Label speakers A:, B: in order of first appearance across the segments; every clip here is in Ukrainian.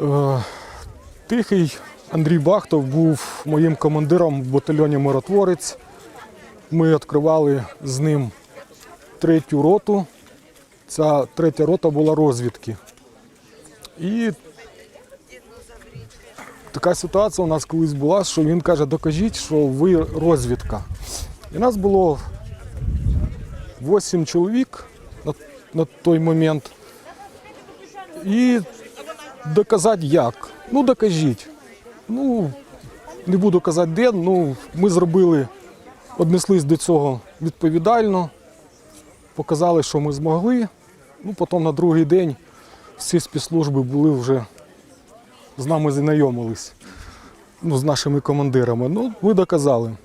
A: Е, Тихий Андрій Бахтов був моїм командиром в батальйоні Миротворець. Ми відкривали з ним третю роту. Ця третя рота була розвідки. І така ситуація у нас колись була, що він каже, докажіть, що ви розвідка. І нас було 8 чоловік на, на той момент. І доказати як? Ну, докажіть. Ну, не буду казати де, ну, ми зробили, віднеслись до цього відповідально, показали, що ми змогли. Ну, потім на другий день всі спецслужби були вже з нами знайомились, ну, з нашими командирами. Ну, ми доказали.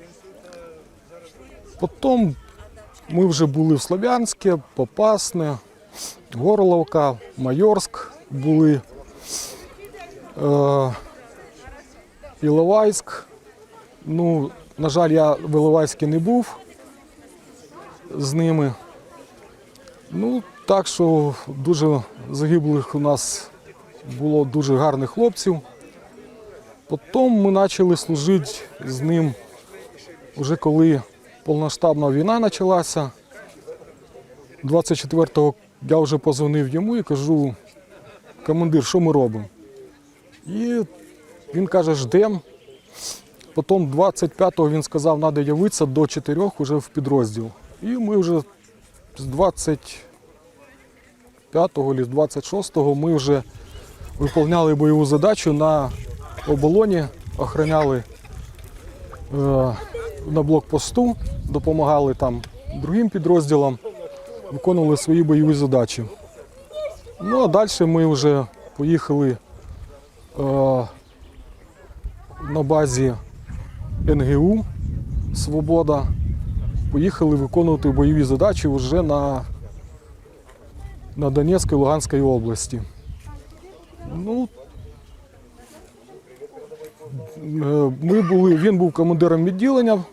A: Потім ми вже були в Слов'янське, Попасне, Горловка, Майорськ були. Е, Іловайськ. Ну, на жаль, я в Іловайську не був з ними. Ну, так що дуже загиблих у нас було дуже гарних хлопців. Потім ми почали служити з ним вже коли повноштабна війна почалася. 24-го я вже позвонив йому і кажу, командир, що ми робимо? І він каже, ждем. Потім 25-го він сказав, треба явитися до 4 вже в підрозділ. І ми вже з 25-го чи з 26-го ми вже виконували бойову задачу на оболоні, охороняли е, на блокпосту, допомагали там другим підрозділам, виконували свої бойові задачі. Ну а далі ми вже поїхали е, на базі НГУ Свобода. Поїхали виконувати бойові задачі вже на, на Донецькій Луганській області. Ну, е, ми були, він був командиром відділення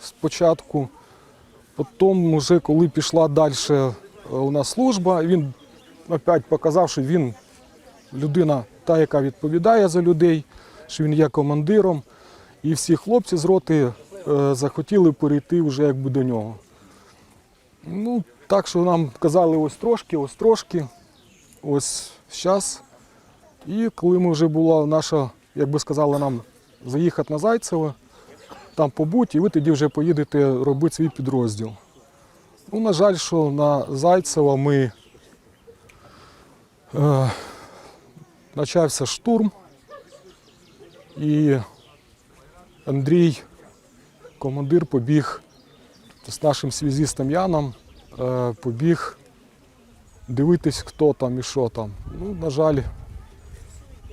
A: спочатку. Потім, вже коли пішла далі у нас служба, він опять показав, що він людина, та, яка відповідає за людей, що він є командиром. І всі хлопці з роти е, захотіли перейти вже якби до нього. Ну, так що нам казали ось трошки, ось трошки, ось зараз. І коли ми вже була наша, як би сказали нам, заїхати на Зайцеве, там побудь, і ви тоді вже поїдете робити свій підрозділ. Ну, на жаль, що на Зайцево ми е, почався штурм. І Андрій, командир, побіг з нашим связістом Яном, е, побіг дивитись, хто там і що там. Ну, на жаль,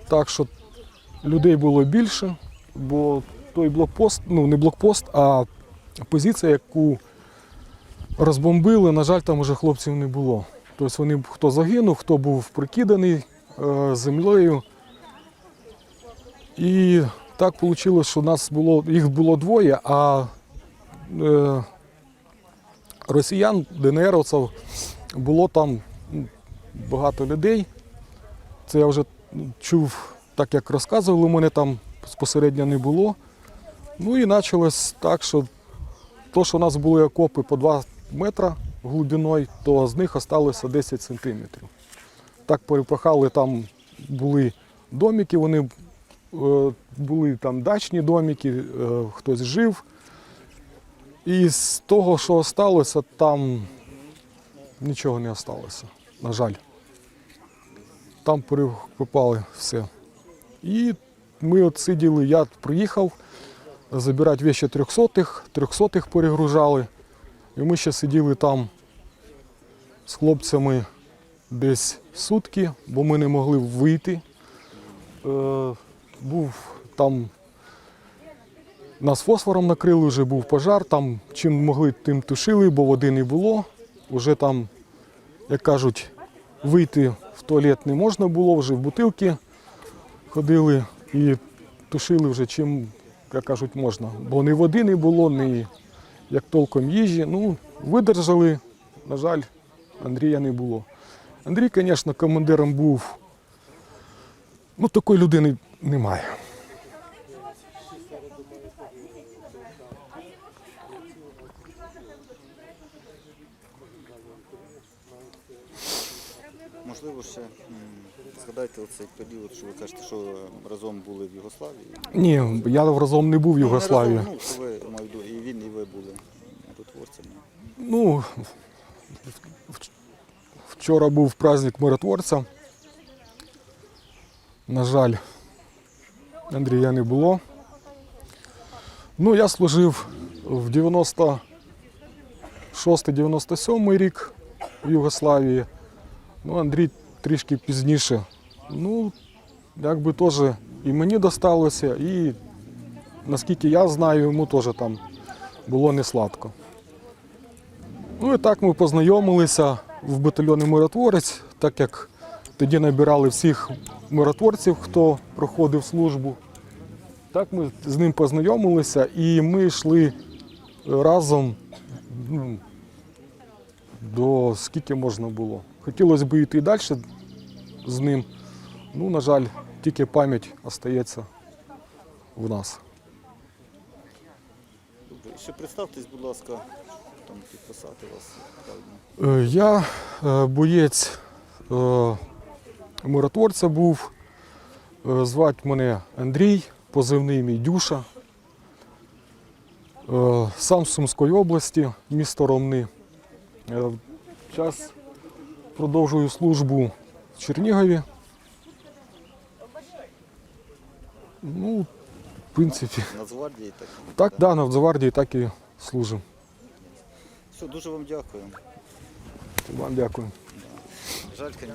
A: так що людей було більше, бо той блокпост, ну не блокпост, а позиція, яку розбомбили, на жаль, там уже хлопців не було. Тобто вони хто загинув, хто був прикиданий е, землею. І так вийшло, що нас було, їх було двоє, а е, росіян, ДНРовців було там ну, багато людей. Це я вже чув, так як розказували, мене там безпосередньо не було. Ну і почалось так, що то, що у нас були окопи по 2 метри глибиною, то з них залишилося 10 сантиметрів. Так перепахали, там були домики, вони е, були там дачні домики, е, хтось жив. І з того, що залишилося, там нічого не залишилося, на жаль. Там перепали все. І ми от сиділи, я приїхав забирати вещи трьохсотих, трьохсотих перегружали. І ми ще сиділи там з хлопцями десь сутки, бо ми не могли вийти. Е, був там, нас фосфором накрили, вже був пожар, там чим могли, тим тушили, бо води не було. Уже там, як кажуть, вийти в туалет не можна було, вже в бутилки ходили і тушили вже чим, як кажуть, можна. Бо ні води не було, ні як толком їжі. Ну, видержали, на жаль, Андрія не було. Андрій, звісно, командиром був Ну, такої людини немає.
B: Згадайте оцей період, що ви кажете, що е, разом були в Югославії.
A: Ні, я разом не був в
B: Ну,
A: Югославії.
B: ну, ви, маю і він, і ви були миротворцями.
A: Ну, вчора був праздник миротворця. На жаль, Андрія не було. Ну, я служив в 96-97 рік в Югославії. Ну, Андрій трішки пізніше. Ну, якби теж і мені досталося, і наскільки я знаю, йому теж там було не сладко. Ну і так ми познайомилися в батальйоні миротворець, так як тоді набирали всіх миротворців, хто проходив службу. Так ми з ним познайомилися і ми йшли разом ну, до скільки можна було. Хотілося б йти далі з ним. Ну, на жаль, тільки пам'ять остається в нас.
B: Ще представтесь, будь ласка, там підписати вас. правильно.
A: Е, Я е, боєць е, миротворця був. Звати мене Андрій, позивний мій Дюша. Сам з Сумської області, місто Ромни. Час продовжую службу в Чернігові. Ну, в принципі,
B: Нацгвардії так.
A: так, да, на Нацгвардії так і служимо.
B: Все, дуже вам дякую.
A: Вам дякую.
B: Жаль, звісно,